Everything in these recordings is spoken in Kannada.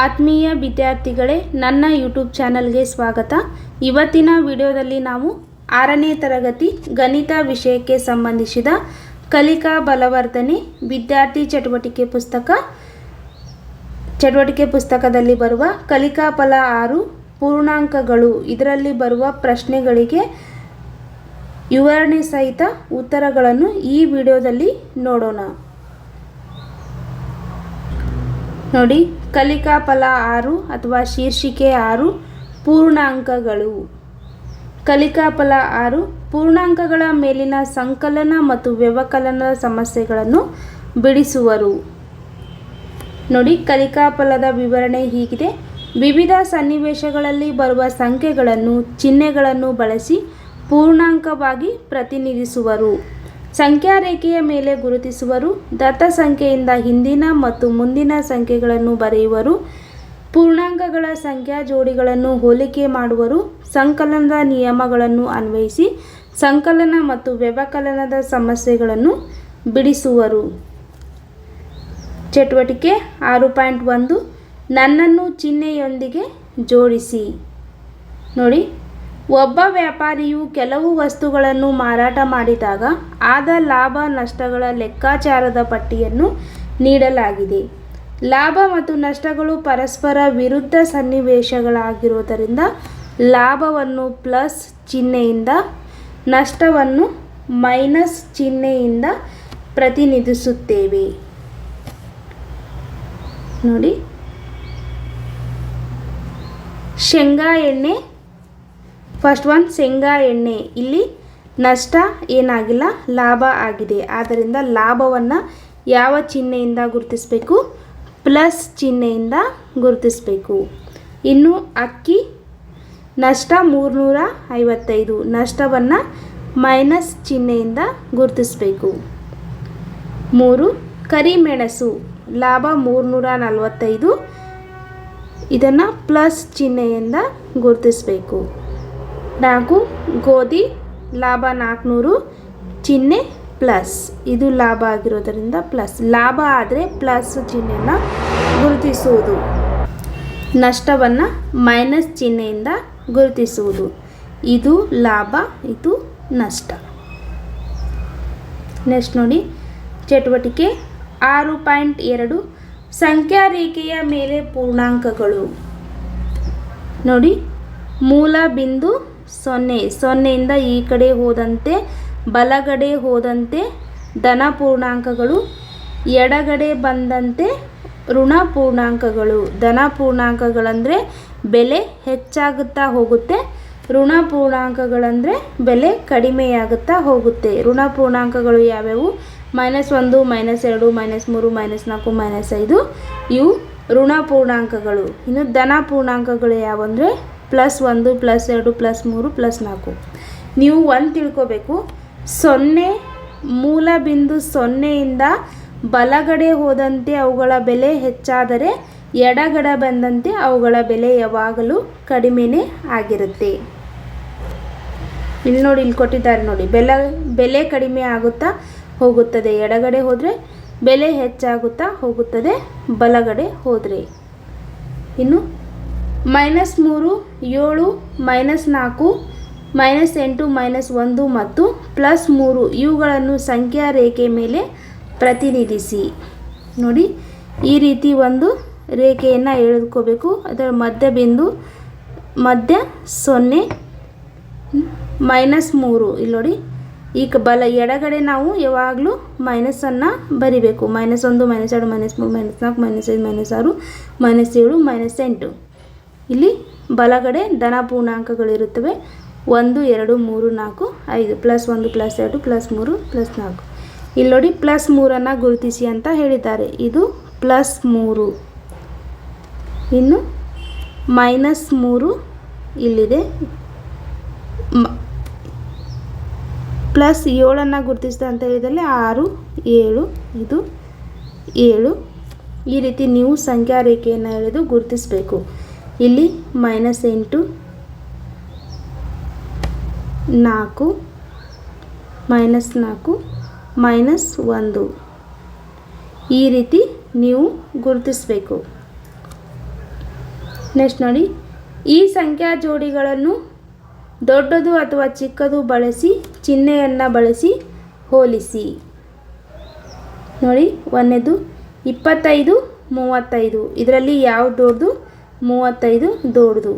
ಆತ್ಮೀಯ ವಿದ್ಯಾರ್ಥಿಗಳೇ, ನನ್ನ ಯೂಟ್ಯೂಬ್ ಚಾನಲ್ಗೆ ಸ್ವಾಗತ. ಇವತ್ತಿನ ವಿಡಿಯೋದಲ್ಲಿ ನಾವು ಆರನೇ ತರಗತಿ ಗಣಿತ ವಿಷಯಕ್ಕೆ ಸಂಬಂಧಿಸಿದ ಕಲಿಕಾ ಬಲವರ್ಧನೆ ವಿದ್ಯಾರ್ಥಿ ಚಟುವಟಿಕೆ ಪುಸ್ತಕ, ಚಟುವಟಿಕೆ ಪುಸ್ತಕದಲ್ಲಿ ಬರುವ ಕಲಿಕಾ ಫಲ ಆರು ಪೂರ್ಣಾಂಕಗಳು. ಇದರಲ್ಲಿ ಬರುವ ಪ್ರಶ್ನೆಗಳಿಗೆ ವಿವರಣೆ ಸಹಿತ ಉತ್ತರಗಳನ್ನು ಈ ವಿಡಿಯೋದಲ್ಲಿ ನೋಡೋಣ. ನೋಡಿ, ಕಲಿಕಾ ಫಲ ಆರು ಅಥವಾ ಶೀರ್ಷಿಕೆ ಆರು ಪೂರ್ಣಾಂಕಗಳು. ಕಲಿಕಾ ಫಲ ಆರು ಪೂರ್ಣಾಂಕಗಳ ಮೇಲಿನ ಸಂಕಲನ ಮತ್ತು ವ್ಯವಕಲನದ ಸಮಸ್ಯೆಗಳನ್ನು ಬಿಡಿಸುವರು. ನೋಡಿ, ಕಲಿಕಾ ಫಲದ ವಿವರಣೆ ಹೀಗಿದೆ. ವಿವಿಧ ಸನ್ನಿವೇಶಗಳಲ್ಲಿ ಬರುವ ಸಂಖ್ಯೆಗಳನ್ನು, ಚಿಹ್ನೆಗಳನ್ನು ಬಳಸಿ ಪೂರ್ಣಾಂಕವಾಗಿ ಪ್ರತಿನಿಧಿಸುವರು. ಸಂಖ್ಯಾ ರೇಖೆಯ ಮೇಲೆ ಗುರುತಿಸುವರು. ದತ್ತ ಸಂಖ್ಯೆಯಿಂದ ಹಿಂದಿನ ಮತ್ತು ಮುಂದಿನ ಸಂಖ್ಯೆಗಳನ್ನು ಬರೆಯುವರು. ಪೂರ್ಣಾಂಕಗಳ ಸಂಖ್ಯಾ ಜೋಡಿಗಳನ್ನು ಹೋಲಿಕೆ ಮಾಡುವರು. ಸಂಕಲನದ ನಿಯಮಗಳನ್ನು ಅನ್ವಯಿಸಿ ಸಂಕಲನ ಮತ್ತು ವ್ಯವಕಲನದ ಸಮಸ್ಯೆಗಳನ್ನು ಬಿಡಿಸುವರು. ಚಟುವಟಿಕೆ ಆರು ಪಾಯಿಂಟ್ ಒಂದು. ನನ್ನನ್ನು ಚಿಹ್ನೆಯೊಂದಿಗೆ ಜೋಡಿಸಿ. ನೋಡಿ ಒಬ್ಬ ವ್ಯಾಪಾರಿಯು ಕೆಲವು ವಸ್ತುಗಳನ್ನು ಮಾರಾಟ ಮಾಡಿದಾಗ ಆದ ಲಾಭ ನಷ್ಟಗಳ ಲೆಕ್ಕಾಚಾರದ ಪಟ್ಟಿಯನ್ನು ನೀಡಲಾಗಿದೆ. ಲಾಭ ಮತ್ತು ನಷ್ಟಗಳು ಪರಸ್ಪರ ವಿರುದ್ಧ ಸನ್ನಿವೇಶಗಳಾಗಿರುವುದರಿಂದ ಲಾಭವನ್ನು ಪ್ಲಸ್ ಚಿಹ್ನೆಯಿಂದ, ನಷ್ಟವನ್ನು ಮೈನಸ್ ಚಿಹ್ನೆಯಿಂದ ಪ್ರತಿನಿಧಿಸುತ್ತೇವೆ. ನೋಡಿ. ಶೇಂಗಾ ಎಣ್ಣೆ ಫಸ್ಟ್ ಒನ್ ಶೇಂಗಾ ಎಣ್ಣೆ. ಇಲ್ಲಿ ನಷ್ಟ ಏನಾಗಿಲ್ಲ, ಲಾಭ ಆಗಿದೆ. ಆದ್ದರಿಂದ ಲಾಭವನ್ನು ಯಾವ ಚಿಹ್ನೆಯಿಂದ ಗುರುತಿಸಬೇಕು? ಪ್ಲಸ್ ಚಿಹ್ನೆಯಿಂದ ಗುರುತಿಸಬೇಕು. ಇನ್ನು ಅಕ್ಕಿ, ನಷ್ಟ ಮೂರುನೂರ ಐವತ್ತೈದು ನಷ್ಟವನ್ನು ಮೈನಸ್ ಚಿಹ್ನೆಯಿಂದ ಗುರುತಿಸಬೇಕು. ಮೂರು, ಕರಿಮೆಣಸು. ಲಾಭ ಮೂರುನೂರ ನಲವತ್ತೈದು ಇದನ್ನು ಪ್ಲಸ್ ಚಿಹ್ನೆಯಿಂದ ಗುರುತಿಸಬೇಕು. ನಾಲ್ಕು, ಗೋಧಿ, ಲಾಭ ನಾಲ್ಕುನೂರು, ಚಿಹ್ನೆ ಪ್ಲಸ್. ಇದು ಲಾಭ ಆಗಿರೋದರಿಂದ ಪ್ಲಸ್. ಲಾಭ ಆದರೆ ಪ್ಲಸ್ ಚಿಹ್ನೆಯನ್ನು ಗುರುತಿಸುವುದು. ನಷ್ಟವನ್ನು ಮೈನಸ್ ಚಿಹ್ನೆಯಿಂದ ಗುರುತಿಸುವುದು. ಇದು ಲಾಭ, ಇದು ನಷ್ಟ. ನೆಕ್ಸ್ಟ್ ನೋಡಿ. ಚಟುವಟಿಕೆ ಆರು ಪಾಯಿಂಟ್ ಎರಡು. ಸಂಖ್ಯಾ ರೇಖೆಯ ಮೇಲೆ ಪೂರ್ಣಾಂಕಗಳು. ನೋಡಿ. ಮೂಲ ಬಿಂದು ಸೊನ್ನೆ, ಸೊನ್ನೆಯಿಂದ ಈ ಕಡೆ ಹೋದಂತೆ, ಬಲಗಡೆ ಹೋದಂತೆ ಧನ ಪೂರ್ಣಾಂಕಗಳು, ಎಡಗಡೆ ಬಂದಂತೆ ಋಣ ಪೂರ್ಣಾಂಕಗಳು. ಧನ ಪೂರ್ಣಾಂಕಗಳಂದರೆ ಬೆಲೆ ಹೆಚ್ಚಾಗುತ್ತಾ ಹೋಗುತ್ತೆ, ಋಣ ಪೂರ್ಣಾಂಕಗಳಂದರೆ ಬೆಲೆ ಕಡಿಮೆಯಾಗುತ್ತಾ ಹೋಗುತ್ತೆ. ಋಣ ಪೂರ್ಣಾಂಕಗಳು ಯಾವ್ಯಾವು? ಮೈನಸ್ ಒಂದು, ಮೈನಸ್ ಎರಡು, ಮೈನಸ್ ಮೂರು, ಮೈನಸ್ ನಾಲ್ಕು, ಮೈನಸ್ ಐದು. ಇವು ಋಣ ಪೂರ್ಣಾಂಕಗಳು. ಇನ್ನು ಧನ ಪೂರ್ಣಾಂಕಗಳು ಯಾವಂದರೆ ಪ್ಲಸ್ ಒಂದು ಪ್ಲಸ್ ಎರಡು ಪ್ಲಸ್ ಮೂರು ಪ್ಲಸ್ ನಾಲ್ಕು. ನೀವು ಒಂದು ತಿಳ್ಕೋಬೇಕು. ಸೊನ್ನೆ ಮೂಲ ಬಿಂದು ಸೊನ್ನೆಯಿಂದ ಬಲಗಡೆ ಹೋದಂತೆ ಅವುಗಳ ಬೆಲೆ ಹೆಚ್ಚಾದರೆ ಎಡಗಡ ಬಂದಂತೆ ಅವುಗಳ ಬೆಲೆ ಯಾವಾಗಲೂ ಕಡಿಮೆನೇ ಆಗಿರುತ್ತೆ. ಇಲ್ಲಿ ನೋಡಿ, ಇಲ್ಲಿ ಕೊಟ್ಟಿದ್ದಾರೆ ನೋಡಿ. ಬೆಲೆ ಬೆಲೆ ಕಡಿಮೆ ಆಗುತ್ತಾ ಹೋಗುತ್ತದೆ. ಎಡಗಡೆ ಹೋದರೆ ಬೆಲೆ ಹೆಚ್ಚಾಗುತ್ತಾ ಹೋಗುತ್ತದೆ. ಬಲಗಡೆ ಹೋದರೆ. ಇನ್ನು ಮೈನಸ್ ಮೂರು, ಏಳು, ಮೈನಸ್ ನಾಲ್ಕು, ಮೈನಸ್ ಎಂಟು, ಮೈನಸ್ ಒಂದು ಮತ್ತು ಪ್ಲಸ್ ಮೂರು ಇವುಗಳನ್ನು ಸಂಖ್ಯಾ ರೇಖೆ ಮೇಲೆ ಪ್ರತಿನಿಧಿಸಿ. ನೋಡಿ, ಈ ರೀತಿ ಒಂದು ರೇಖೆಯನ್ನು ಎಳೆದುಕೋಬೇಕು. ಅದರ ಮಧ್ಯ ಬಿಂದು, ಮಧ್ಯ ಸೊನ್ನೆ, ಮೈನಸ್ ಮೂರು. ಇಲ್ಲಿ ನೋಡಿ, ಈಗ ಬಲ ಎಡಗಡೆ ನಾವು ಯಾವಾಗಲೂ ಮೈನಸನ್ನು ಬರಿಬೇಕು. ಮೈನಸ್ ಒಂದು, ಮೈನಸ್ ಎರಡು, ಮೈನಸ್ ಮೂರು, ಮೈನಸ್ ನಾಲ್ಕು, ಮೈನಸ್ ಐದು, ಮೈನಸ್ ಆರು, ಮೈನಸ್ ಏಳು, ಮೈನಸ್ ಎಂಟು. ಇಲ್ಲಿ ಬಲಗಡೆ ಧನ ಪೂರ್ಣಾಂಕಗಳಿರುತ್ತವೆ. ಒಂದು, ಎರಡು, ಮೂರು, ನಾಲ್ಕು, ಐದು. ಪ್ಲಸ್ ಒಂದು, ಪ್ಲಸ್ ಎರಡು, ಪ್ಲಸ್ ಮೂರು, ಪ್ಲಸ್ ನಾಲ್ಕು. ಇಲ್ಲಿ ನೋಡಿ, ಪ್ಲಸ್ ಮೂರನ್ನು ಗುರುತಿಸಿ ಅಂತ ಹೇಳಿದ್ದಾರೆ. ಇದು ಪ್ಲಸ್ ಮೂರು. ಇನ್ನು ಮೈನಸ್ ಮೂರು ಇಲ್ಲಿದೆ. ಪ್ಲಸ್ ಏಳನ್ನು ಗುರುತಿಸಿದೆ ಅಂತ ಹೇಳಿದಲ್ಲಿ ಆರು, ಏಳು, ಇದು ಏಳು. ಈ ರೀತಿ ನೀವು ಸಂಖ್ಯಾ ರೇಖೆಯನ್ನು ಎಳೆದು ಗುರುತಿಸಬೇಕು. ಇಲ್ಲಿ ಮೈನಸ್ ಎಂಟು ನಾಲ್ಕು ಮೈನಸ್ ನಾಲ್ಕು ಮೈನಸ್ ಒಂದು. ಈ ರೀತಿ ನೀವು ಗುರುತಿಸಬೇಕು. ನೆಕ್ಸ್ಟ್ ನೋಡಿ, ಈ ಸಂಖ್ಯಾ ಜೋಡಿಗಳನ್ನು ದೊಡ್ಡದು ಅಥವಾ ಚಿಕ್ಕದು ಬಳಸಿ, ಚಿಹ್ನೆಯನ್ನು ಬಳಸಿ ಹೋಲಿಸಿ. ನೋಡಿ, ಒಂದೇದು, ಇಪ್ಪತ್ತೈದು, ಮೂವತ್ತೈದು. ಇದರಲ್ಲಿ ಯಾವ ದೊಡ್ಡದು ಮೂವತ್ತೈದು ದೊಡ್ಡದು.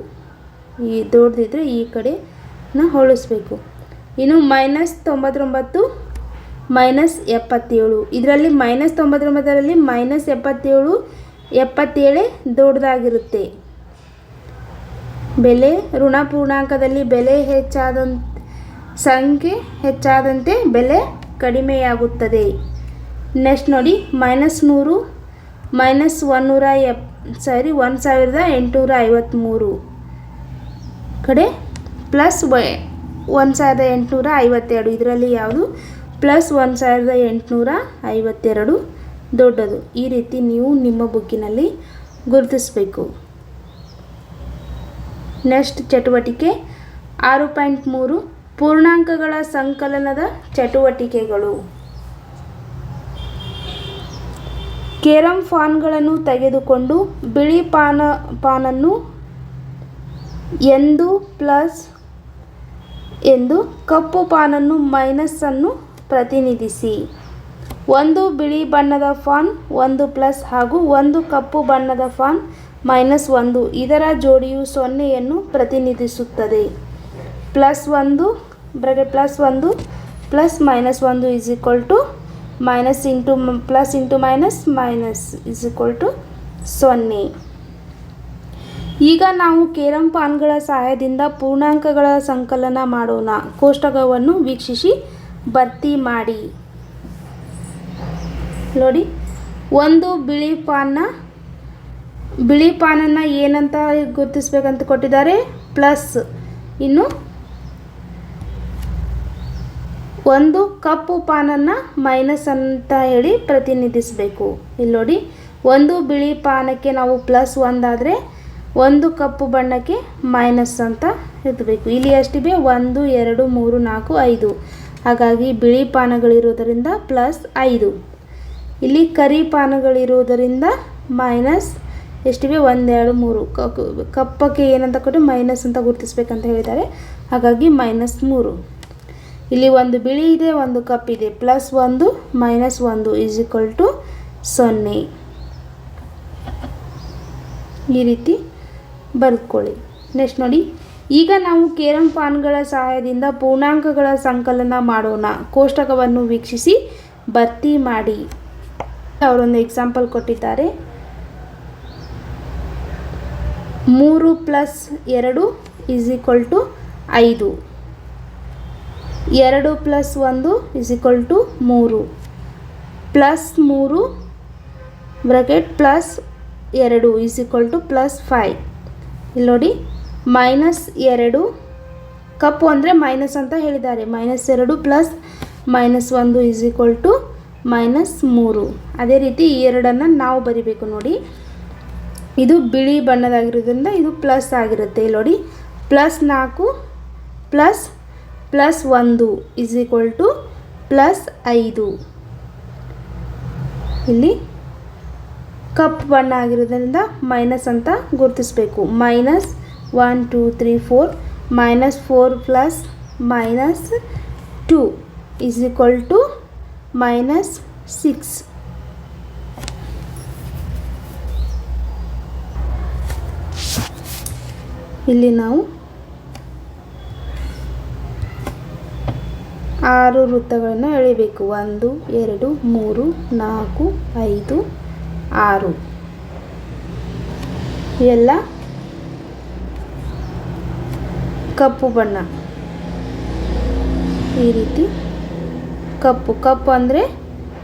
ಈ ದೊಡ್ಡದಿದ್ರೆ ಈ ಕಡೆನ ಹೋಲಿಸ್ಬೇಕು. ಇನ್ನು ಮೈನಸ್ ತೊಂಬತ್ತೊಂಬತ್ತು ಮೈನಸ್ ಎಪ್ಪತ್ತೇಳು. ಇದರಲ್ಲಿ ಮೈನಸ್ ತೊಂಬತ್ತೊಂಬತ್ತರಲ್ಲಿ ಮೈನಸ್ ಎಪ್ಪತ್ತೇಳು, ಎಪ್ಪತ್ತೇಳೇ ದೊಡ್ಡದಾಗಿರುತ್ತೆ. ಬೆಲೆ, ಋಣ ಪೂರ್ಣಾಂಕದಲ್ಲಿ ಬೆಲೆ ಹೆಚ್ಚಾದಂತ, ಸಂಖ್ಯೆ ಹೆಚ್ಚಾದಂತೆ ಬೆಲೆ ಕಡಿಮೆಯಾಗುತ್ತದೆ. ನೆಕ್ಸ್ಟ್ ನೋಡಿ ಮೈನಸ್ ನೂರು ಮೈನಸ್ ಒನ್ನೂರ ಎಪ್ ಸಾರಿ, ಒಂದು ಸಾವಿರದ ಎಂಟುನೂರ ಐವತ್ತ್ಮೂರು ಕಡೆ? ಪ್ಲಸ್ ಒಂದು ಸಾವಿರದ ಎಂಟುನೂರ ಐವತ್ತೆರಡು. ಇದರಲ್ಲಿ ಯಾವುದು? ಪ್ಲಸ್ ಒಂದು ಸಾವಿರದ ಎಂಟುನೂರ ಐವತ್ತೆರಡು. ದೊಡ್ಡದು. ಈ ರೀತಿ ನೀವು ನಿಮ್ಮ ಬುಕ್ಕಿನಲ್ಲಿ ಗುರುತಿಸಬೇಕು. ನೆಕ್ಸ್ಟ್ ಚಟುವಟಿಕೆ. ಆರು ಪಾಯಿಂಟ್ ಮೂರು, ಪೂರ್ಣಾಂಕಗಳ ಸಂಕಲನದ ಚಟುವಟಿಕೆಗಳು. ಕೇರಂ ಫಾನ್ಗಳನ್ನು ತೆಗೆದುಕೊಂಡು ಬಿಳಿ ಪಾನ, ಪಾನನ್ನು ಎಂದು ಪ್ಲಸ್ ಎಂದು ಕಪ್ಪು ಪಾನನ್ನು ಮೈನಸ್ಸನ್ನು ಪ್ರತಿನಿಧಿಸಿ. ಒಂದು ಬಿಳಿ ಬಣ್ಣದ ಫಾನ್ ಒಂದು ಪ್ಲಸ್ ಹಾಗೂ ಒಂದು ಕಪ್ಪು ಬಣ್ಣದ ಫಾನ್ ಮೈನಸ್ ಒಂದು ಇದರ ಜೋಡಿಯು ಸೊನ್ನೆಯನ್ನು ಪ್ರತಿನಿಧಿಸುತ್ತದೆ. ಪ್ಲಸ್ ಒಂದು ಬ್ರಗೆ ಪ್ಲಸ್ ಒಂದು, ಪ್ಲಸ್ ಮೈನಸ್ ಒಂದು is equal to minus into plus into minus minus is equal to ಸೊನ್ನೆ. ಈಗ ನಾವು ಕೇರಂ ಪಾನ್ಗಳ ಸಹಾಯದಿಂದ ಪೂರ್ಣಾಂಕಗಳ ಸಂಕಲನ ಮಾಡೋಣ. ಕೋಷ್ಟಕವನ್ನು ವೀಕ್ಷಿಸಿ, ಭರ್ತಿ ಮಾಡಿ. ನೋಡಿ, ಒಂದು ಬಿಳಿ ಪಾನ್ನ, ಬಿಳಿ ಪಾನನ್ನು ಏನಂತ ಗುರುತಿಸ್ಬೇಕಂತ ಕೊಟ್ಟಿದ್ದಾರೆ? ಪ್ಲಸ್. ಇನ್ನು ಒಂದು ಕಪ್ಪು ಪಾನನ್ನು ಮೈನಸ್ ಅಂತ ಹೇಳಿ ಪ್ರತಿನಿಧಿಸಬೇಕು. ಇಲ್ಲಿ ನೋಡಿ, ಒಂದು ಬಿಳಿ ಪಾನಕ್ಕೆ ನಾವು ಪ್ಲಸ್ ಒಂದಾದರೆ ಒಂದು ಕಪ್ಪು ಬಣ್ಣಕ್ಕೆ ಮೈನಸ್ ಅಂತ ಇರಬೇಕು. ಇಲ್ಲಿ ಎಷ್ಟಿವೆ ಒಂದು, ಎರಡು, ಮೂರು, ನಾಲ್ಕು, ಐದು. ಹಾಗಾಗಿ ಬಿಳಿ ಪಾನಗಳಿರೋದರಿಂದ ಪ್ಲಸ್ ಐದು. ಇಲ್ಲಿ ಕರಿ ಪಾನಗಳಿರುವುದರಿಂದ ಮೈನಸ್ ಎಷ್ಟಿವೆ ಒಂದೆರಡು ಮೂರು. ಕಪ್ಪಕ್ಕೆ ಏನಂತ ಕೊಟ್ಟು ಮೈನಸ್ ಅಂತ ಗುರುತಿಸ್ಬೇಕಂತ ಹೇಳಿದ್ದಾರೆ. ಹಾಗಾಗಿ ಮೈನಸ್ ಮೂರು. ಇಲ್ಲಿ ಒಂದು ಬಿಳಿ ಇದೆ, ಒಂದು ಕಪ್ ಇದೆ. ಪ್ಲಸ್ ಒಂದು ಮೈನಸ್ ಒಂದು ಈಸ್ ಈಕ್ವಲ್ ಟು ಸೊನ್ನೆ. ಈ ರೀತಿ ಬರ್ಕೊಳ್ಳಿ. ನೆಕ್ಸ್ಟ್ ನೋಡಿ. ಈಗ ನಾವು ಕೇರಂ ಪಾನ್ಗಳ ಸಹಾಯದಿಂದ ಪೂರ್ಣಾಂಕಗಳ ಸಂಕಲನ ಮಾಡೋಣ. ಕೋಷ್ಟಕವನ್ನು ವೀಕ್ಷಿಸಿ, ಭರ್ತಿ ಮಾಡಿ. ಅವರೊಂದು ಎಕ್ಸಾಂಪಲ್ ಕೊಟ್ಟಿದ್ದಾರೆ. ಮೂರು ಪ್ಲಸ್ ಎರಡು ಈಸ್ ಈಕ್ವಲ್ ಟು ಐದು. ಎರಡು ಪ್ಲಸ್ ಒಂದು ಇಸ್ ಈಕ್ವಲ್ ಟು ಮೂರು. ಪ್ಲಸ್ ಮೂರು ಬ್ರಾಕೆಟ್ ಪ್ಲಸ್ ಎರಡು is equal to plus five ಇಲ್ಲಿ ನೋಡಿ ಮೈನಸ್ ಎರಡು ಕಪ್ಪು ಅಂದರೆ ಮೈನಸ್ ಅಂತ ಹೇಳಿದ್ದಾರೆ. ಮೈನಸ್ ಎರಡು ಪ್ಲಸ್ ಮೈನಸ್ ಒಂದು ಇಸ್ ಈಕ್ವಲ್ ಟು ಮೈನಸ್ ಮೂರು. ಅದೇ ರೀತಿ ಈ ಎರಡನ್ನು ನಾವು ಬರಿಬೇಕು ನೋಡಿ. ಇದು ಬಿಳಿ ಬಣ್ಣದಾಗಿರೋದ್ರಿಂದ ಇದು ಪ್ಲಸ್ ಆಗಿರುತ್ತೆ. ಇಲ್ಲಿ ನೋಡಿ ಪ್ಲಸ್ ನಾಲ್ಕು ಪ್ಲಸ್ ಪ್ಲಸ್ ಒಂದು ಇಸ್ ಈಕ್ವಲ್ ಟು ಪ್ಲಸ್ ಐದು. ಇಲ್ಲಿ ಕಪ್ ಬಣ್ಣ ಆಗಿರೋದ್ರಿಂದ ಮೈನಸ್ ಅಂತ ಗುರುತಿಸಬೇಕು. Minus one two three four minus four plus minus two is equal to minus six ಇಲ್ಲಿ ನಾವು ಆರು ವೃತ್ತಗಳನ್ನು ಎಳಿಬೇಕು. ಒಂದು, ಎರಡು, ಮೂರು, ನಾಲ್ಕು, ಐದು, ಆರು. ಎಲ್ಲ ಕಪ್ಪು ಬಣ್ಣ. ಈ ರೀತಿ ಕಪ್ಪು. ಕಪ್ಪು ಅಂದರೆ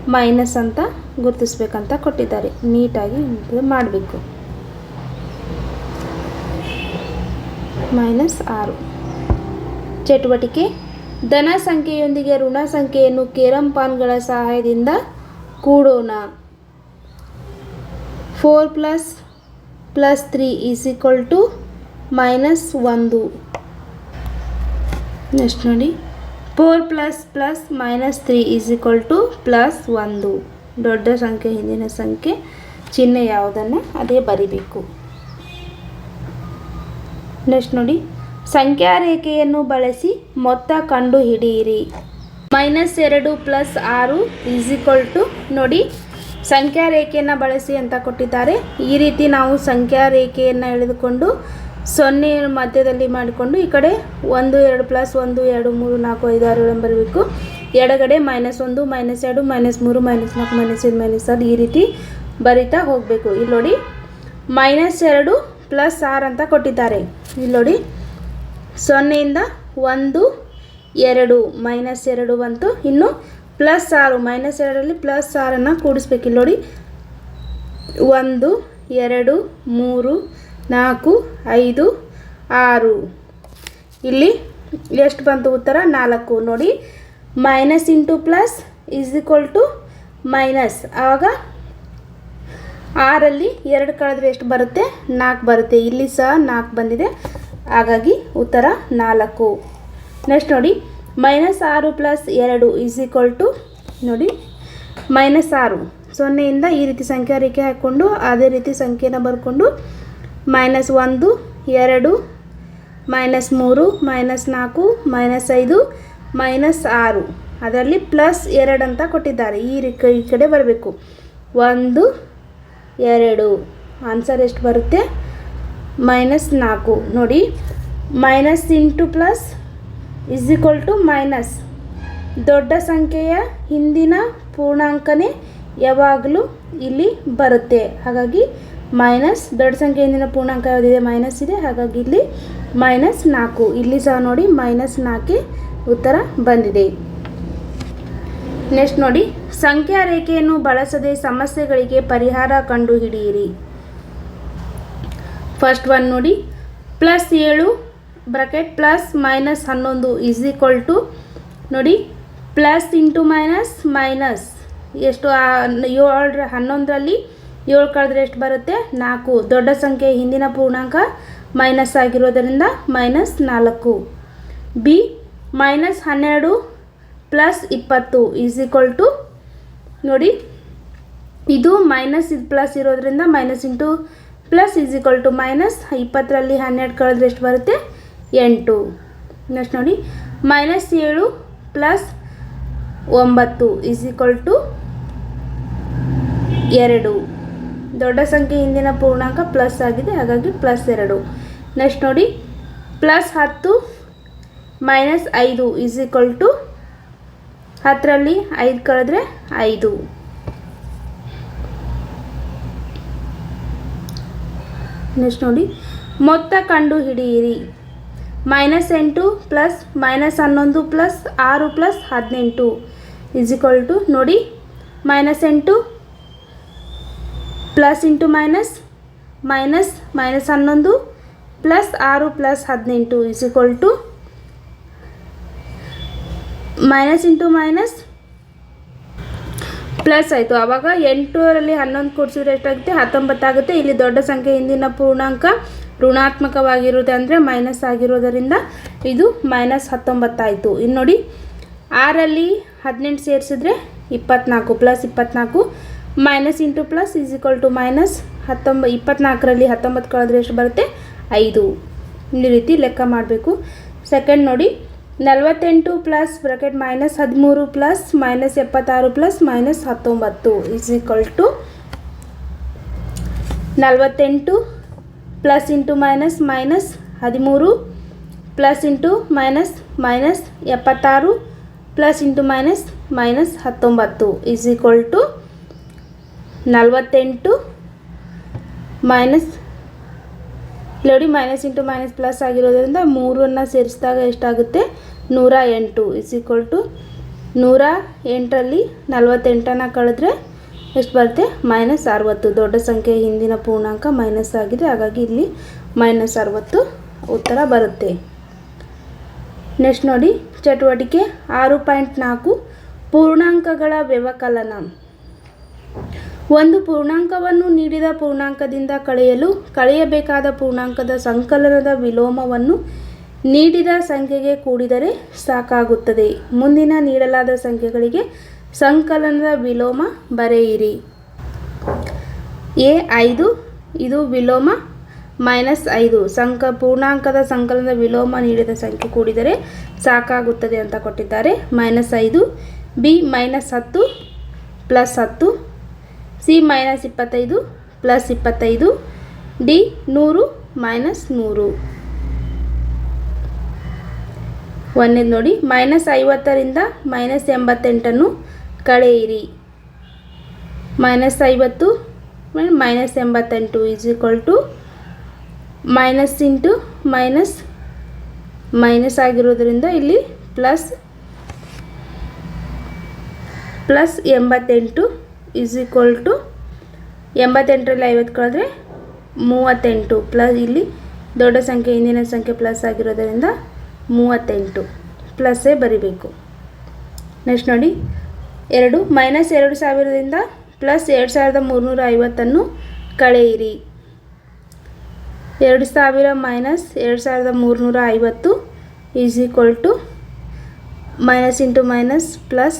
ಮೈನಸ್ ಅಂತ ಗುರುತಿಸ್ಬೇಕಂತ ಕೊಟ್ಟಿದ್ದಾರೆ. ನೀಟಾಗಿ ಮಾಡಬೇಕು. ಮೈನಸ್ ಆರು. ಚಟುವಟಿಕೆ ಧನ ಸಂಖ್ಯೆಯೊಂದಿಗೆ ಋಣ ಸಂಖ್ಯೆಯನ್ನು ಕೇರಂ ಪಾನ್ಗಳ ಸಹಾಯದಿಂದ ಕೂಡೋಣ. Four plus plus three is equal to minus ಒಂದು. ನೆಕ್ಸ್ಟ್ ನೋಡಿ. Four plus plus minus three is equal to plus ಒಂದು. ದೊಡ್ಡ ಸಂಖ್ಯೆ, ಹಿಂದಿನ ಸಂಖ್ಯೆ, ಚಿಹ್ನೆ ಯಾವುದನ್ನು ಅದೇ ಬರಿಬೇಕು. ನೆಕ್ಸ್ಟ್ ನೋಡಿ. ಸಂಖ್ಯಾ ರೇಖೆಯನ್ನು ಬಳಸಿ ಮೊತ್ತ ಕಂಡು ಹಿಡಿಯಿರಿ ಮೈನಸ್ ಎರಡು ಪ್ಲಸ್ ಆರು ಈಸ್ ಈಕ್ವಲ್ ಟು, ನೋಡಿ ಸಂಖ್ಯಾ ರೇಖೆಯನ್ನು ಬಳಸಿ ಅಂತ ಕೊಟ್ಟಿದ್ದಾರೆ. ಈ ರೀತಿ ನಾವು ಸಂಖ್ಯಾ ರೇಖೆಯನ್ನು ಎಳೆದುಕೊಂಡು ಸೊನ್ನೆ ಮಧ್ಯದಲ್ಲಿ ಮಾಡಿಕೊಂಡು ಈ ಕಡೆ ಒಂದು, ಎರಡು ಪ್ಲಸ್ ಒಂದು, ಎರಡು, ಮೂರು, ನಾಲ್ಕು, ಐದು, ಆರು ಏಳು ಬರಬೇಕು. ಎಡಗಡೆ ಮೈನಸ್ ಒಂದು, ಮೈನಸ್ ಎರಡು, ಮೈನಸ್ ಮೂರು, ಮೈನಸ್ ನಾಲ್ಕು, ಮೈನಸ್ ಐದು, ಮೈನಸ್ ಆರು ಈ ರೀತಿ ಬರಿತಾ ಹೋಗಬೇಕು. ಇಲ್ಲಿ ನೋಡಿ, ಮೈನಸ್ ಎರಡು ಪ್ಲಸ್ ಆರು ಅಂತ ಕೊಟ್ಟಿದ್ದಾರೆ. ಇಲ್ಲಿ ನೋಡಿ ಸೊನ್ನೆಯಿಂದ ಒಂದು, ಎರಡು ಮೈನಸ್ ಎರಡು ಬಂತು. ಇನ್ನು ಪ್ಲಸ್ ಆರು ಮೈನಸ್ ಎರಡರಲ್ಲಿ ಪ್ಲಸ್ ಆರನ್ನು ಕೂಡಿಸ್ಬೇಕಿಲ್ಲ ನೋಡಿ, ಒಂದು, ಎರಡು, ಮೂರು, ನಾಲ್ಕು, ಐದು, ಆರು. ಇಲ್ಲಿ ಎಷ್ಟು ಬಂತು ಉತ್ತರ? ನಾಲ್ಕು. ನೋಡಿ minus into plus is equal to minus ಆವಾಗ ಆರಲ್ಲಿ ಎರಡು ಕಳೆದ್ರೆ ಎಷ್ಟು ಬರುತ್ತೆ? ನಾಲ್ಕು ಬರುತ್ತೆ. ಇಲ್ಲಿ ಸಹ ನಾಲ್ಕು ಬಂದಿದೆ. ಹಾಗಾಗಿ ಉತ್ತರ ನಾಲ್ಕು. ನೆಕ್ಸ್ಟ್ ನೋಡಿ ಮೈನಸ್ ಆರು ಪ್ಲಸ್ ಎರಡು ಈಸ್ ಈಕ್ವಲ್ ಟು ನೋಡಿ ಮೈನಸ್ ಆರು. ಸೊನ್ನೆಯಿಂದ ಈ ರೀತಿ ಸಂಖ್ಯೆ ರೇಖೆ ಹಾಕ್ಕೊಂಡು, ಅದೇ ರೀತಿ ಸಂಖ್ಯೆನ ಬರ್ಕೊಂಡು ಮೈನಸ್ ಒಂದು, ಎರಡು ಮೈನಸ್ ಮೂರು ಮೈನಸ್ ನಾಲ್ಕು ಮೈನಸ್ ಐದು ಮೈನಸ್ ಆರು. ಅದರಲ್ಲಿ ಪ್ಲಸ್ ಎರಡು ಅಂತ ಕೊಟ್ಟಿದ್ದಾರೆ. ಈ ರೀ ಈ ಕಡೆ ಬರಬೇಕು. ಒಂದು, ಎರಡು. ಆನ್ಸರ್ ಎಷ್ಟು ಬರುತ್ತೆ? ಮೈನಸ್ ನಾಲ್ಕು. ನೋಡಿ minus into plus is equal to minus ದೊಡ್ಡ ಸಂಖ್ಯೆಯ ಹಿಂದಿನ ಪೂರ್ಣಾಂಕನೇ ಯಾವಾಗಲೂ ಇಲ್ಲಿ ಬರುತ್ತೆ. ಹಾಗಾಗಿ ಮೈನಸ್ ದೊಡ್ಡ ಸಂಖ್ಯೆ ಹಿಂದಿನ ಪೂರ್ಣಾಂಕ ಯಾವುದಿದೆ? ಮೈನಸ್ ಇದೆ. ಹಾಗಾಗಿ ಇಲ್ಲಿ ಮೈನಸ್ ನಾಲ್ಕು. ಇಲ್ಲಿ ಸಹ ನೋಡಿ ಮೈನಸ್ ನಾಲ್ಕೇ ಉತ್ತರ ಬಂದಿದೆ. ನೆಕ್ಸ್ಟ್ ನೋಡಿ ಸಂಖ್ಯಾ ರೇಖೆಯನ್ನು ಬಳಸದೆ ಸಮಸ್ಯೆಗಳಿಗೆ ಪರಿಹಾರ ಕಂಡುಹಿಡಿಯಿರಿ. ಫಸ್ಟ್ ಒನ್ ನೋಡಿ. ಪ್ಲಸ್ ಏಳು ಬ್ರಕೆಟ್ ಪ್ಲಸ್ ಮೈನಸ್ ಹನ್ನೊಂದು ಈಸ್ ಈಕ್ವಲ್ ಟು ನೋಡಿ. ಪ್ಲಸ್ ಇಂಟು ಮೈನಸ್ ಮೈನಸ್ ಎಷ್ಟು ಏಳು, ಹನ್ನೊಂದರಲ್ಲಿ ಏಳು ಕಳೆದ್ರೆ ಎಷ್ಟು ಬರುತ್ತೆ? ನಾಲ್ಕು. ದೊಡ್ಡ ಸಂಖ್ಯೆ ಹಿಂದಿನ ಪೂರ್ಣಾಂಕ ಮೈನಸ್ ಆಗಿರೋದರಿಂದ ಮೈನಸ್ ನಾಲ್ಕು. ಬಿ ಮೈನಸ್ ಹನ್ನೆರಡು ಪ್ಲಸ್ ಇಪ್ಪತ್ತು ಈಸ್ ಈಕ್ವಲ್ ಟು ನೋಡಿ. ಇದು ಮೈನಸ್ ಇದು ಪ್ಲಸ್ ಇರೋದರಿಂದ minus into plus is equal to minus, ಇಪ್ಪತ್ತರಲ್ಲಿ ಹನ್ನೆರಡು ಕಳೆದ್ರೆ ಎಷ್ಟು ಬರುತ್ತೆ? ಎಂಟು. ನೆಕ್ಸ್ಟ್ ನೋಡಿ. ಮೈನಸ್ ಏಳು ಪ್ಲಸ್ ಒಂಬತ್ತು ಈಸ್ ಈಕ್ವಲ್ ಟು ಎರಡು. ದೊಡ್ಡ ಸಂಖ್ಯೆ ಹಿಂದಿನ ಪೂರ್ಣಾಂಕ ಪ್ಲಸ್ ಆಗಿದೆ, ಹಾಗಾಗಿ ಪ್ಲಸ್ ಎರಡು. ನೆಕ್ಸ್ಟ್ ನೋಡಿ. ಪ್ಲಸ್ ಹತ್ತು ಮೈನಸ್ ಐದು ಈಸ್ ಈಕ್ವಲ್ ಟು ಹತ್ತರಲ್ಲಿ ಐದು ಕಳೆದ್ರೆ ಐದು. ನೆಕ್ಸ್ಟ್ ನೋಡಿ. ಮೊತ್ತ ಕಂಡು ಹಿಡಿಯಿರಿ ಮೈನಸ್ ಎಂಟು ಪ್ಲಸ್ ಮೈನಸ್ ಹನ್ನೊಂದು ಪ್ಲಸ್ ಆರು ಪ್ಲಸ್ ಹದಿನೆಂಟು. ಇಸಿಕ್ವಲ್ ಟು ನೋಡಿ. ಮೈನಸ್ ಎಂಟು plus into minus minus minus ಹನ್ನೊಂದು ಪ್ಲಸ್ ಆರು ಪ್ಲಸ್ ಹದಿನೆಂಟು is equal to minus into minus plus ಆಯಿತು. ಆವಾಗ ಎಂಟರಲ್ಲಿ ಹನ್ನೊಂದು ಕೂಡಿಸಿದ್ರೆ ಎಷ್ಟಾಗುತ್ತೆ? ಹತ್ತೊಂಬತ್ತಾಗುತ್ತೆ. ಇಲ್ಲಿ ದೊಡ್ಡ ಸಂಖ್ಯೆ ಹಿಂದಿನ ಪೂರ್ಣಾಂಕ ಋಣಾತ್ಮಕವಾಗಿರುತ್ತೆ ಅಂದರೆ ಮೈನಸ್ ಆಗಿರೋದರಿಂದ ಇದು ಮೈನಸ್ ಹತ್ತೊಂಬತ್ತಾಯಿತು. ಇನ್ನು ನೋಡಿ, ಆರಲ್ಲಿ ಹದಿನೆಂಟು ಸೇರಿಸಿದ್ರೆ ಇಪ್ಪತ್ನಾಲ್ಕು ಪ್ಲಸ್ ಇಪ್ಪತ್ನಾಲ್ಕು minus into plus is equal to minus ಹತ್ತೊಂಬ, ಇಪ್ಪತ್ನಾಲ್ಕರಲ್ಲಿ ಹತ್ತೊಂಬತ್ತು ಕಳೆದ್ರೆ ಎಷ್ಟು ಬರುತ್ತೆ? ಐದು. ಈ ರೀತಿ ಲೆಕ್ಕ ಮಾಡಬೇಕು. ಸೆಕೆಂಡ್ ನೋಡಿ ನಲವತ್ತೆಂಟು ಪ್ಲಸ್ ಬ್ರಾಕೆಟ್ ಮೈನಸ್ ಹದಿಮೂರು ಪ್ಲಸ್ ಮೈನಸ್ ಎಪ್ಪತ್ತಾರು ಪ್ಲಸ್ ಮೈನಸ್ ಹತ್ತೊಂಬತ್ತು ಇಸ್ ಈಕ್ವಲ್ ಟು ನಲವತ್ತೆಂಟು ಪ್ಲಸ್ ಇಂಟು ಮೈನಸ್ ಮೈನಸ್ ಹದಿಮೂರು ಪ್ಲಸ್ ಇಂಟು ಮೈನಸ್ ಮೈನಸ್ ಎಪ್ಪತ್ತಾರು ಪ್ಲಸ್ ಇಂಟು ಮೈನಸ್ ಮೈನಸ್ ಹತ್ತೊಂಬತ್ತು ಇಸ್ ಈಕ್ವಲ್ ಟು ನಲವತ್ತೆಂಟು ಮೈನಸ್ ನೋಡಿ ಮೈನಸ್ ಇಂಟು ಮೈನಸ್ ಪ್ಲಸ್ ಆಗಿರೋದ್ರಿಂದ ಮೂರನ್ನು ಸೇರಿಸಿದಾಗ ಎಷ್ಟಾಗುತ್ತೆ? ನೂರ ಎಂಟು. ಇಸ್ ಈಕ್ವಲ್ ಟು ನೂರ ಎಂಟರಲ್ಲಿ ನಲವತ್ತೆಂಟನ್ನು ಕಳೆದ್ರೆ ಎಷ್ಟು ಬರುತ್ತೆ? ಮೈನಸ್ ಅರವತ್ತು. ದೊಡ್ಡ ಸಂಖ್ಯೆ ಹಿಂದಿನ ಪೂರ್ಣಾಂಕ ಮೈನಸ್ ಆಗಿದೆ. ಹಾಗಾಗಿ ಇಲ್ಲಿ ಮೈನಸ್ ಅರವತ್ತು ಉತ್ತರ ಬರುತ್ತೆ. ನೆಕ್ಸ್ಟ್ ನೋಡಿ, ಚಟುವಟಿಕೆ ಆರು ಪಾಯಿಂಟ್ ನಾಲ್ಕು. ಪೂರ್ಣಾಂಕಗಳ ವ್ಯವಕಲನ. ಒಂದು ಪೂರ್ಣಾಂಕವನ್ನು ನೀಡಿದ ಪೂರ್ಣಾಂಕದಿಂದ ಕಳೆಯಲು, ಕಳೆಯಬೇಕಾದ ಪೂರ್ಣಾಂಕದ ಸಂಕಲನದ ವಿಲೋಮವನ್ನು ನೀಡಿದ ಸಂಖ್ಯೆಗೆ ಕೂಡಿದರೆ ಸಾಕಾಗುತ್ತದೆ. ಮುಂದಿನ ನೀಡಲಾದ ಸಂಖ್ಯೆಗಳಿಗೆ ಸಂಕಲನದ ವಿಲೋಮ ಬರೆಯಿರಿ. ಎ ಐದು, ಇದು ವಿಲೋಮ ಮೈನಸ್ ಐದು. ಸಂಕ, ಪೂರ್ಣಾಂಕದ ಸಂಕಲನದ ವಿಲೋಮ ನೀಡಿದ ಸಂಖ್ಯೆ ಕೂಡಿದರೆ ಸಾಕಾಗುತ್ತದೆ ಅಂತ ಕೊಟ್ಟಿದ್ದಾರೆ. ಮೈನಸ್ ಐದು, ಬಿ ಮೈನಸ್ ಹತ್ತು, ಪ್ಲಸ್ ಹತ್ತು ಸಿ ಮೈನಸ್ ಇಪ್ಪತ್ತೈದು ಪ್ಲಸ್ ಇಪ್ಪತ್ತೈದು ಡಿ ನೂರು ಮೈನಸ್ ನೂರು. ಒಂದನೇದು ನೋಡಿ ಮೈನಸ್ ಐವತ್ತರಿಂದ ಮೈನಸ್ ಎಂಬತ್ತೆಂಟನ್ನು ಕಳೆಯಿರಿ. ಮೈನಸ್ ಐವತ್ತು ಮೈನಸ್ ಎಂಬತ್ತೆಂಟು is equal to minus into minus minus ಆಗಿರೋದ್ರಿಂದ ಇಲ್ಲಿ ಪ್ಲಸ್ ಪ್ಲಸ್ ಎಂಬತ್ತೆಂಟು ಈಸ್ ಈಕ್ವಲ್ ಟು ಎಂಬತ್ತೆಂಟರಲ್ಲಿ ಐವತ್ತು ಕಳೆದ್ರೆ ಮೂವತ್ತೆಂಟು. ಪ್ಲಸ್ ಇಲ್ಲಿ ದೊಡ್ಡ ಸಂಖ್ಯೆ, ಹಿಂದಿನ ಸಂಖ್ಯೆ ಪ್ಲಸ್ ಆಗಿರೋದರಿಂದ ಮೂವತ್ತೆಂಟು. ಪ್ಲಸ್ಸೇ ಬರಿಬೇಕು. ನೆಕ್ಸ್ಟ್ ನೋಡಿ. ಎರಡು ಮೈನಸ್ ಎರಡು ಸಾವಿರದಿಂದ ಪ್ಲಸ್ ಎರಡು ಸಾವಿರದ ಮೂರುನೂರ ಐವತ್ತನ್ನು ಕಳೆಯಿರಿ. ಎರಡು ಸಾವಿರ ಮೈನಸ್ ಎರಡು ಸಾವಿರದ ಮೂರುನೂರ ಐವತ್ತು is equal to minus into minus plus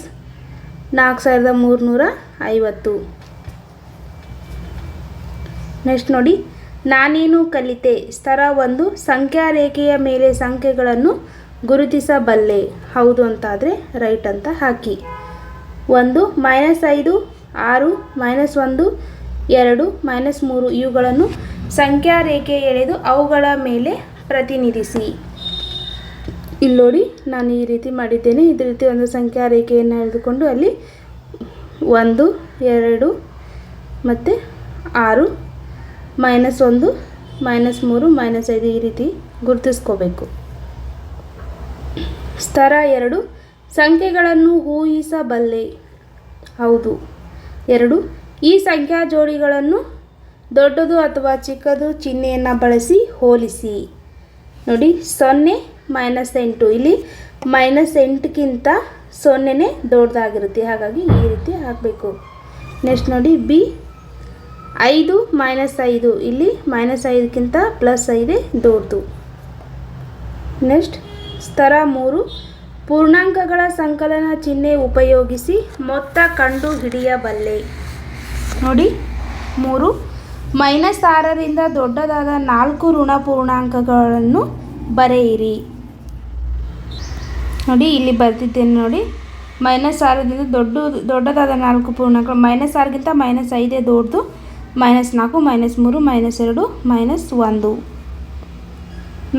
ನಾಲ್ಕು ಸಾವಿರದ ಮೂರುನೂರ ಐವತ್ತು. ನೆಕ್ಸ್ಟ್ ನೋಡಿ, ನಾನೇನು ಕಲಿತೆ? ಸ್ತರ ಒಂದು ಸಂಖ್ಯಾ ರೇಖೆಯ ಮೇಲೆ ಸಂಖ್ಯೆಗಳನ್ನು ಗುರುತಿಸಬಲ್ಲೆ. ಹೌದು ಅಂತಾದರೆ ರೈಟ್ ಅಂತ ಹಾಕಿ. ಒಂದು ಮೈನಸ್ ಐದು, ಆರು ಮೈನಸ್ ಒಂದು, ಎರಡು ಮೈನಸ್ ಮೂರು, ಇವುಗಳನ್ನು ಸಂಖ್ಯಾ ರೇಖೆ ಎಳೆದು ಅವುಗಳ ಮೇಲೆ ಪ್ರತಿನಿಧಿಸಿ. ಇಲ್ಲಿ ನೋಡಿ ನಾನು ಈ ರೀತಿ ಮಾಡಿದ್ದೇನೆ. ಇದೇ ರೀತಿ ಒಂದು ಸಂಖ್ಯಾ ರೇಖೆಯನ್ನು ಎಳೆದುಕೊಂಡು ಅಲ್ಲಿ ಒಂದು, ಎರಡು ಮತ್ತು ಆರು ಮೈನಸ್ ಒಂದು, ಮೈನಸ್ ಮೂರು, ಮೈನಸ್ ಐದು ಈ ರೀತಿ ಗುರುತಿಸ್ಕೋಬೇಕು. ಸ್ತರ ಎರಡು, ಸಂಖ್ಯೆಗಳನ್ನು ಊಹಿಸಬಲ್ಲೆ. ಹೌದು. ಎರಡು, ಈ ಸಂಖ್ಯಾ ಜೋಡಿಗಳನ್ನು ದೊಡ್ಡದು ಅಥವಾ ಚಿಕ್ಕದು ಚಿಹ್ನೆಯನ್ನು ಬಳಸಿ ಹೋಲಿಸಿ. ನೋಡಿ, ಸೊನ್ನೆ ಮೈನಸ್ ಎಂಟು. ಇಲ್ಲಿ ಮೈನಸ್ ಎಂಟಕ್ಕಿಂತ ಸೊನ್ನೆನೇ ದೊಡ್ಡದಾಗಿರುತ್ತೆ. ಹಾಗಾಗಿ ಈ ರೀತಿ ಹಾಕಬೇಕು. ನೆಕ್ಸ್ಟ್ ನೋಡಿ ಬಿ ಐದು ಮೈನಸ್ ಐದು. ಇಲ್ಲಿ ಮೈನಸ್ ಐದಕ್ಕಿಂತ ಪ್ಲಸ್ ಐದೇ ದೊಡ್ಡದು. ನೆಕ್ಸ್ಟ್ ಸ್ತರ ಮೂರು. ಪೂರ್ಣಾಂಕಗಳ ಸಂಕಲನ ಚಿಹ್ನೆ ಉಪಯೋಗಿಸಿ ಮೊತ್ತ ಕಂಡು ಹಿಡಿಯಬಲ್ಲೆ ನೋಡಿ, ಮೂರು. ಮೈನಸ್ ಆರರಿಂದ ದೊಡ್ಡದಾದ ನಾಲ್ಕು ಋಣ ಪೂರ್ಣಾಂಕಗಳನ್ನು ಬರೆಯಿರಿ. ನೋಡಿ, ಇಲ್ಲಿ ಬರ್ತಿದ್ದೇನೆ ನೋಡಿ. ಮೈನಸ್ ಆರದಿಂದ ದೊಡ್ಡ ದೊಡ್ಡದಾದ ನಾಲ್ಕು ಪೂರ್ಣಾಂಕ ಮೈನಸ್ ಆರಗಿಂತ ಮೈನಸ್ ಐದೇ ದೊಡ್ಡದು ಮೈನಸ್ ನಾಲ್ಕು ಮೈನಸ್ ಮೂರು ಮೈನಸ್ ಎರಡು ಮೈನಸ್ ಒಂದು.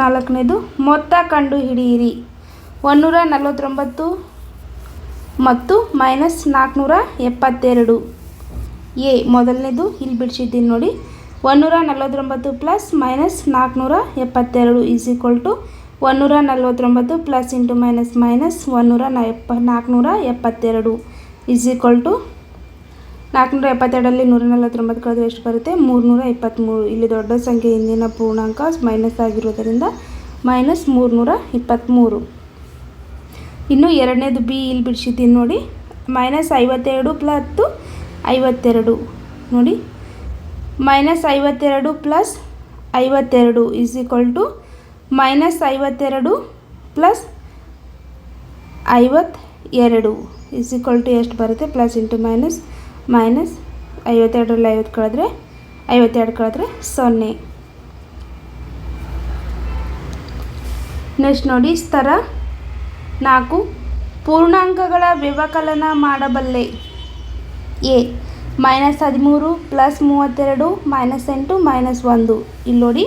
ನಾಲ್ಕನೇದು, ಮೊತ್ತ ಕಂಡು ಹಿಡಿಯಿರಿ ಒಂದೂರ ನಲವತ್ತೊಂಬತ್ತು ಮತ್ತು ಮೈನಸ್ ನಾಲ್ಕುನೂರ ಎಪ್ಪತ್ತೆರಡು. ಎ, ಮೊದಲನೇದು, ಇಲ್ಲಿ ಬಿಡಿಸಿದ್ದೀನಿ ನೋಡಿ. ಒಂದೂರ ನಲವತ್ತೊಂಬತ್ತು ಪ್ಲಸ್ ಮೈನಸ್ ನಾಲ್ಕುನೂರ ಎಪ್ಪತ್ತೆರಡು ಈಸ್ ಈಕ್ವಲ್ ಟು ಒಂದೂರ ನಲ್ವತ್ತೊಂಬತ್ತು ಪ್ಲಸ್ ಇಂಟು ಮೈನಸ್ ಮೈನಸ್ ಒಂದೂರ ನ ಎಪ್ಪ ನಾಲ್ಕುನೂರ ಎಪ್ಪತ್ತೆರಡು ಈಸ್ ಈಕ್ವಲ್ ಟು ನಾಲ್ಕುನೂರ ಎಪ್ಪತ್ತೆರಡಲ್ಲಿ ನೂರ ನಲವತ್ತೊಂಬತ್ತು ಕಳೆದು ಎಷ್ಟು ಬರುತ್ತೆ? ಮೂರುನೂರ ಇಪ್ಪತ್ತ್ಮೂರು ಇಲ್ಲಿ ದೊಡ್ಡ ಸಂಖ್ಯೆ ಹಿಂದಿನ ಪೂರ್ಣಾಂಕ ಮೈನಸ್ ಆಗಿರೋದರಿಂದ ಮೈನಸ್ ಮೂರುನೂರ ಇಪ್ಪತ್ತ್ಮೂರು ಇನ್ನು ಎರಡನೇದು ಬಿ ಇಲ್ಲಿ ಬಿಡಿಸಿದ್ದೀನಿ ನೋಡಿ. ಮೈನಸ್ ಐವತ್ತೆರಡು ಪ್ಲತ್ತು ಐವತ್ತೆರಡು. ನೋಡಿ. ಮೈನಸ್ ಐವತ್ತೆರಡು ಪ್ಲಸ್ ಐವತ್ತೆರಡು ಈಸ್ ಈಕ್ವಲ್ ಟು ಮೈನಸ್ ಐವತ್ತೆರಡು ಪ್ಲಸ್ ಐವತ್ತೆರಡು ಈಸ್ ಈಕ್ವಲ್ ಟು ಎಷ್ಟು ಬರುತ್ತೆ? ಪ್ಲಸ್ ಇಂಟು ಮೈನಸ್ ಮೈನಸ್ ಐವತ್ತೆರಡರಲ್ಲಿ ಐವತ್ತು ಕಳೆದ್ರೆ, ಐವತ್ತೆರಡು ಕಳೆದ್ರೆ ಸೊನ್ನೆ. ನೆಕ್ಸ್ಟ್ ನೋಡಿ ಸ್ತರ ನಾಲ್ಕು. ಪೂರ್ಣಾಂಕಗಳ ವ್ಯವಕಲನ ಮಾಡಬಲ್ಲೆ. ಎ ಮೈನಸ್ ಹದಿಮೂರು ಪ್ಲಸ್ ಮೂವತ್ತೆರಡು ಮೈನಸ್ ಎಂಟು ಮೈನಸ್ ಒಂದು. ಇಲ್ಲಿ ನೋಡಿ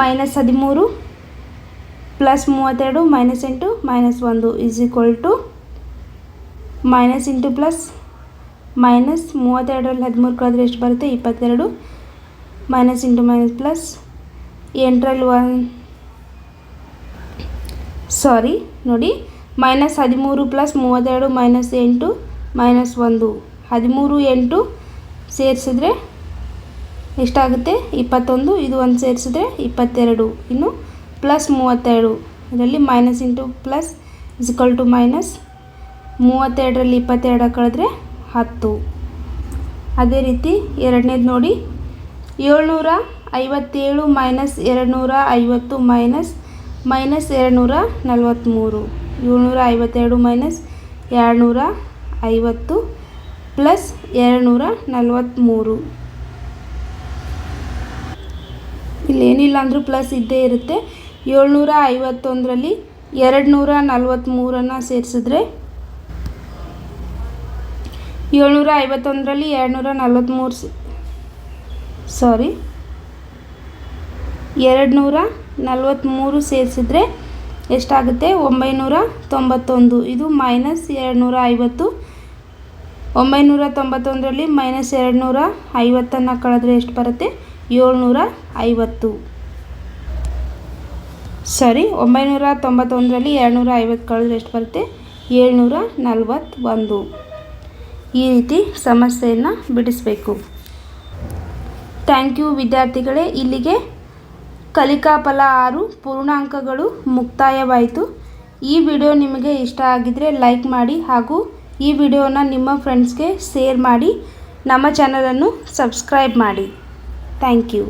ಮೈನಸ್ ಹದಿಮೂರು ಪ್ಲಸ್ ಮೂವತ್ತೆರಡು ಮೈನಸ್ ಎಂಟು ಮೈನಸ್ ಒಂದು is equal to minus into plus minus ಮೂವತ್ತೆರಡರಲ್ಲಿ ಹದಿಮೂರು ಕಳೆದ್ರೆ ಎಷ್ಟು ಬರುತ್ತೆ? ಇಪ್ಪತ್ತೆರಡು. ಮೈನಸ್ ಇಂಟು ಮೈನಸ್ ಪ್ಲಸ್ ಎಂಟರಲ್ಲಿ ಒನ್ ಸಾರಿ ನೋಡಿ ಮೈನಸ್ ಹದಿಮೂರು ಪ್ಲಸ್ ಮೂವತ್ತೆರಡು ಮೈನಸ್ ಎಂಟು ಮೈನಸ್ ಒಂದು. ಹದಿಮೂರು, ಎಂಟು ಸೇರಿಸಿದ್ರೆ ಎಷ್ಟಾಗುತ್ತೆ? ಇಪ್ಪತ್ತೊಂದು. ಇದು ಒಂದು ಸೇರಿಸಿದ್ರೆ ಇಪ್ಪತ್ತೆರಡು. ಇನ್ನು ಪ್ಲಸ್ ಮೂವತ್ತೆರಡು. ಇದರಲ್ಲಿ minus into plus is equal to minus ಮೂವತ್ತೆರಡರಲ್ಲಿ ಇಪ್ಪತ್ತೆರಡು ಕಳೆದ್ರೆ ಹತ್ತು. ಅದೇ ರೀತಿ ಎರಡನೇದು ನೋಡಿ, ಏಳ್ನೂರ ಐವತ್ತೇಳು ಮೈನಸ್ ಎರಡು ನೂರ ಐವತ್ತು ಮೈನಸ್ ಮೈನಸ್ ಎರಡುನೂರ ನಲವತ್ತ್ಮೂರು ಏಳ್ನೂರ ಐವತ್ತೆರಡು ಮೈನಸ್ ಎರಡು ನೂರ ಐವತ್ತು ಪ್ಲಸ್ ಎರಡು ನೂರ ನಲ್ವತ್ತ್ಮೂರು ಇಲ್ಲೇನು ಏನಿಲ್ಲ ಅಂದರೂ ಪ್ಲಸ್ ಇದ್ದೇ ಇರುತ್ತೆ. ಏಳ್ನೂರ ಐವತ್ತೊಂದರಲ್ಲಿ ಎರಡು ನೂರ ನಲ್ವತ್ತ್ಮೂರನ್ನು ಸೇರಿಸಿದ್ರೆ? ಏಳ್ನೂರ ಐವತ್ತೊಂದರಲ್ಲಿ ಎರಡು ನೂರ ನಲ್ವತ್ತ್ಮೂರು ಸಾರಿ ಎರಡು ನೂರ ನಲ್ವತ್ತ್ಮೂರು ಸೇರಿಸಿದ್ರೆ ಎಷ್ಟಾಗುತ್ತೆ? ಒಂಬೈನೂರ ತೊಂಬತ್ತೊಂದು ಇದು ಮೈನಸ್ ಎರಡು ನೂರ ಐವತ್ತು ಒಂಬೈನೂರ ತೊಂಬತ್ತೊಂದರಲ್ಲಿ ಮೈನಸ್ ಎರಡು ನೂರ ಐವತ್ತನ್ನು ಕಳೆದ್ರೆ ಎಷ್ಟು ಬರುತ್ತೆ? ಏಳ್ನೂರ ಐವತ್ತು ಸಾರಿ ಒಂಬೈನೂರ ತೊಂಬತ್ತೊಂದರಲ್ಲಿ ಎರಡುನೂರ ಐವತ್ತು ಕಳೆದ್ರೆ ಎಷ್ಟು ಬರುತ್ತೆ. ಏಳ್ನೂರ ನಲ್ವತ್ತೊಂದು ಈ ರೀತಿ ಸಮಸ್ಯೆಯನ್ನು ಬಿಡಿಸಬೇಕು. ಥ್ಯಾಂಕ್ ಯು ವಿದ್ಯಾರ್ಥಿಗಳೇ. ಇಲ್ಲಿಗೆ ಕಲಿಕಾ ಫಲ ಆರು ಪೂರ್ಣಾಂಕಗಳು ಮುಕ್ತಾಯವಾಯಿತು. ಈ ವಿಡಿಯೋ ನಿಮಗೆ ಇಷ್ಟ ಆಗಿದ್ದರೆ ಲೈಕ್ ಮಾಡಿ ಹಾಗೂ ಈ ವಿಡಿಯೋನ ನಿಮ್ಮ ಫ್ರೆಂಡ್ಸ್ಗೆ ಶೇರ್ ಮಾಡಿ. ನಮ್ಮ ಚಾನಲನ್ನು ಸಬ್ಸ್ಕ್ರೈಬ್ ಮಾಡಿ. Thank you.